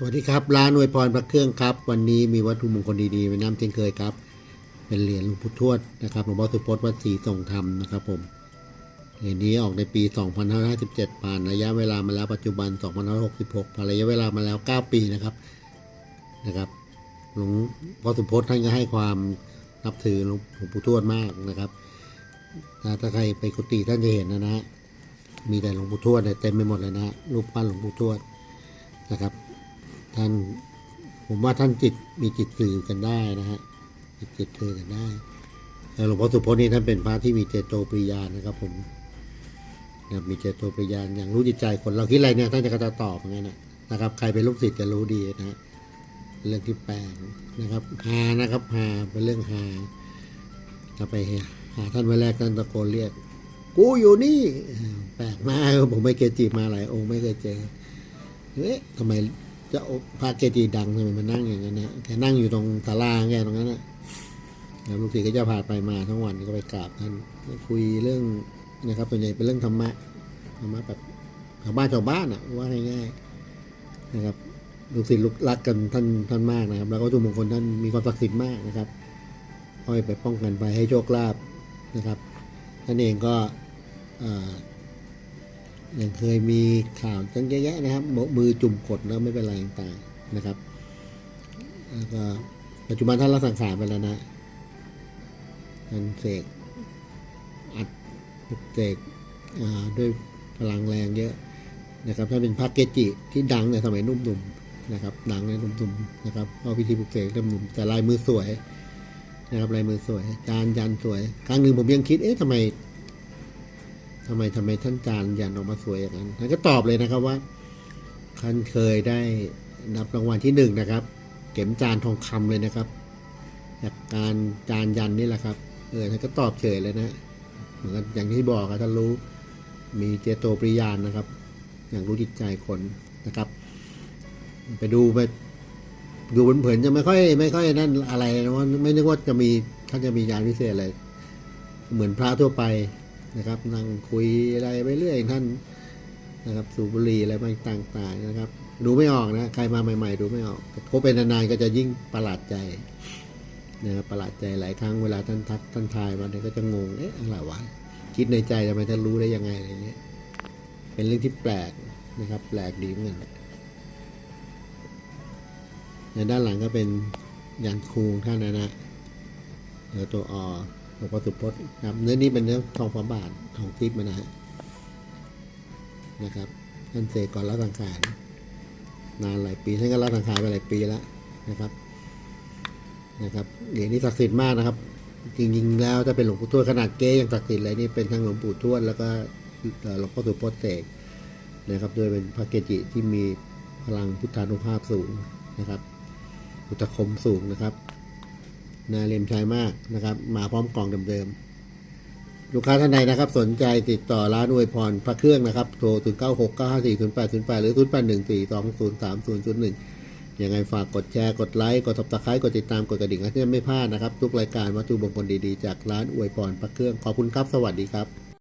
สวัสดีครับร้านอวยพรพระเครื่องครับ วันนี้มีวัตถุมงคลดีๆมาน้ำเช่นเคยครับ เป็นเหรียญหลวงปู่ทวดนะครับหลวงพ่อสุพจน์วัดศรีทรงธรรมนะครับผมเหรียญนี้ออกในปี 2557 ผ่านระยะเวลามาแล้วปัจจุบัน 2566 ผ่านระยะเวลามาแล้ว 9 ปีนะครับนะครับหลวงพ่อสุพจน์ท่านก็ให้ความนับถือหลวงปู่ทวดมากนะครับถ้าใครไปกุฏิท่านจะเห็นนะนะมีแต่หลวงปู่ทวดเนี่ยเต็มไปหมดเลยนะรูปปั้นหลวงปู่ทวดนะครับ ท่านผมว่าท่านจิตมีจิตสื่อกันได้นะฮะมีจิตสื่อกันได้แล้วหลวงพ่อสุพจน์นี่ท่านเป็นพระที่มีเจโตปริยานนะครับ ผมนะมีเจโตปริยานอย่างรู้จิตใจคนเราคิดอะไรเนี่ยท่านจะก็จะตอบอย่างนั้นนะครับ ใครเป็นลูกศิษย์จะรู้ดีนะฮะเรื่องที่แปลกนะครับฮานะครับฮาเป็นเรื่องฮาถ้าไปหาท่านวันแรกท่านตะโกนเรียก กูอยู่นี่แปลกมากผมไม่เกจิมาหลายองค์ไม่เคยเจอเอ๊ะทำไม จะพระเกจิดังทำไมมานั่งอย่างนั้นนะแกนั่งอยู่ตรงศาลาแกตรงนั้นนะแล้วลูกศิษย์ก็จะผ่านไปมาทั้งวันก็ไปกราบท่านคุยเรื่องนะครับส่วนใหญ่เป็นเรื่องธรรมะธรรมะแบบชาวบ้านชาวบ้านอะว่าง่ายๆนะครับลูกศิษย์ลูกรักกันท่านท่านมากนะครับ แล้วก็ทุกมงคลท่านมีความศักดิ์สิทธิ์มากนะครับคอยไปป้องกันไปให้โชคลาภนะครับท่านเองก็อ่อ ยังเคยมีข่าวตั้งเยอะแยะนะครับ มือจุ่มกดแล้วไม่เป็นไรต่างๆนะครับแล้วก็ปัจจุบันท่านละสังขารไปแล้วนะท่านเสกอัดเสกด้วยพลังแรงเยอะนะครับท่านเป็นพระเกจิที่ดังในสมัยนุ่มๆนะครับ ดังในนุ่มๆนะครับเอาพิธีปลุกเสกเริ่มหนุ่มแต่ลายมือสวยนะครับลายมือสวยจานยันสวย ครั้งหนึ่งผมยังคิดเอ๊ะทำไม ทำไมทำไมท่านจานยันออกมาสวยอย่างนั้นท่านก็ตอบเลยนะครับว่าท่านเคยได้รับรางวัลที่หนึ่งนะครับ เข็มจานทองคำเลยนะครับ จากการจานยันนี่แหละครับเออท่านก็ตอบเฉยเลยนะเหมือนกันอย่างที่บอกครับท่านรู้มีเจโตปริยานนะครับ อย่างรู้จิตใจคนนะครับ ไปดูไปดูเผินๆจะไม่ค่อย ไม่ค่อยนั่นอะไรนะว่าไม่นึกว่าจะมีท่านจะมียานพิเศษอะไร เหมือนพระทั่วไป นะครับนั่งคุยอะไรไปเรื่อยท่านนะครับสูบบุหรี่อะไรต่างๆนะครับ ดูไม่ออกนะใครมาใหม่ ๆ ดูไม่ออกพบเป็นนานๆก็จะยิ่งประหลาดใจนะครับประหลาดใจหลายครั้งเวลาท่านทักท่านทายมาเนี่ยก็จะงงเอ๊ะอะไรวะคิดในใจทำไมท่านรู้ได้ยังไงอะไรเงี้ยเป็นเรื่องที่แปลกนะครับ แปลกดีเหมือนกันในด้านหลังก็เป็นยันคูงท่านนะนะเนื้อตัวอ หลวงพ่อสุพจน์ครับเนื้อนี้เป็นเนื้อทองฟ้าบาททองทิพย์มานะฮะนะครับท่านเสกก่อนละสังขารนานหลายปีท่านก็ละสังขารไปหลายปีแล้วนะครับนะครับเหรียญนี้ศักดิ์สิทธิ์มากนะครับ จริงๆแล้วถ้าเป็นหลวงปู่ทวดขนาดเก้ยังศักดิ์สิทธิ์เลยนี่เป็นทั้งหลวงปู่ทวดแล้วก็หลวงพ่อสุพจน์เสกนะครับโดยเป็นพระเกจิที่มีพลังพุทธานุภาพสูงนะครับพุทธคมสูงนะครับ นาเรียมชายมากนะครับ มาพร้อมกล่องเดิมๆ ลูกค้าท่านใดนะครับ สนใจติดต่อร้านอวยพรพระเครื่องนะครับ โทร 0 9 6 9 5 4 0 8 0 8 หรือ 0 8 1 4 2 0 3 0 0 1 ยังไงฝากกดแชร์ กดไลค์ กด subscribe กดติดตาม กดกระดิ่งให้ท่านไม่พลาดนะครับ ทุกรายการวัตถุมงคลดีๆ จากร้านอวยพรพระเครื่อง ขอบคุณครับ สวัสดีครับ